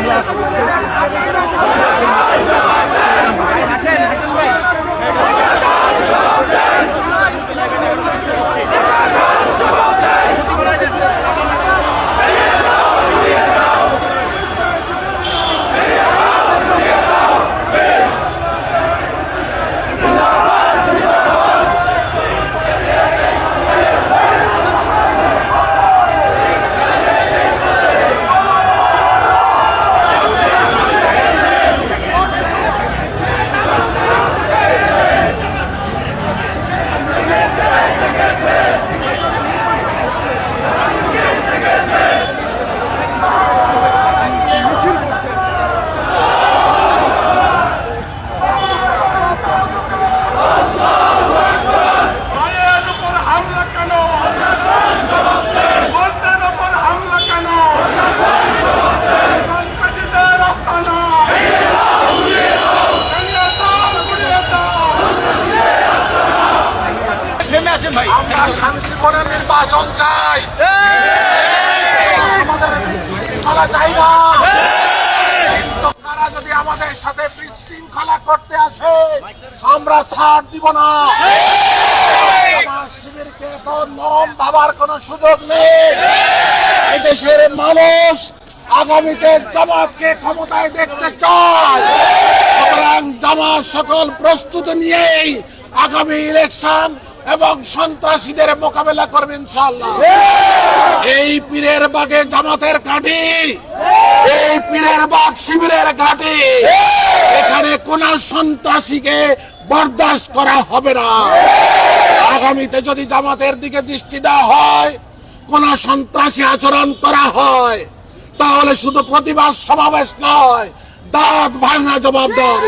ভাইয়ের আমরা নির্বাচন চাই। তারা যদি আমাদের সাথে বিশৃঙ্খলা করতে আসে, আমরা ছাড় দিব না। শিবিরকে ভাবার কোনো সুযোগ নেই। মানুষ আগামীতে জামাতকে ক্ষমতায় দেখতে চায়। সুতরাং জামাত সকল প্রস্তুতি নিয়েই আগামী ইলেকশন এবং সন্ত্রাসীদের মোকাবেলা করবে ইনশাল্লাহ এই পীরের বাগে জামাতের ঘাঁটি। এই পীরের বাগ শিবিরের ঘাঁটি। এখানে কোন সন্ত্রাসীকে বরদাস্ত করা হবে না। আগামীতে যদি জামাতের দিকে দৃষ্টি দেওয়া হয়, কোন সন্ত্রাসী আচরণ করা হয়, তাহলে শুধু প্রতিবাদ সমাবেশ নয়, দাঁত ভাঙা জবাব দেওয়া।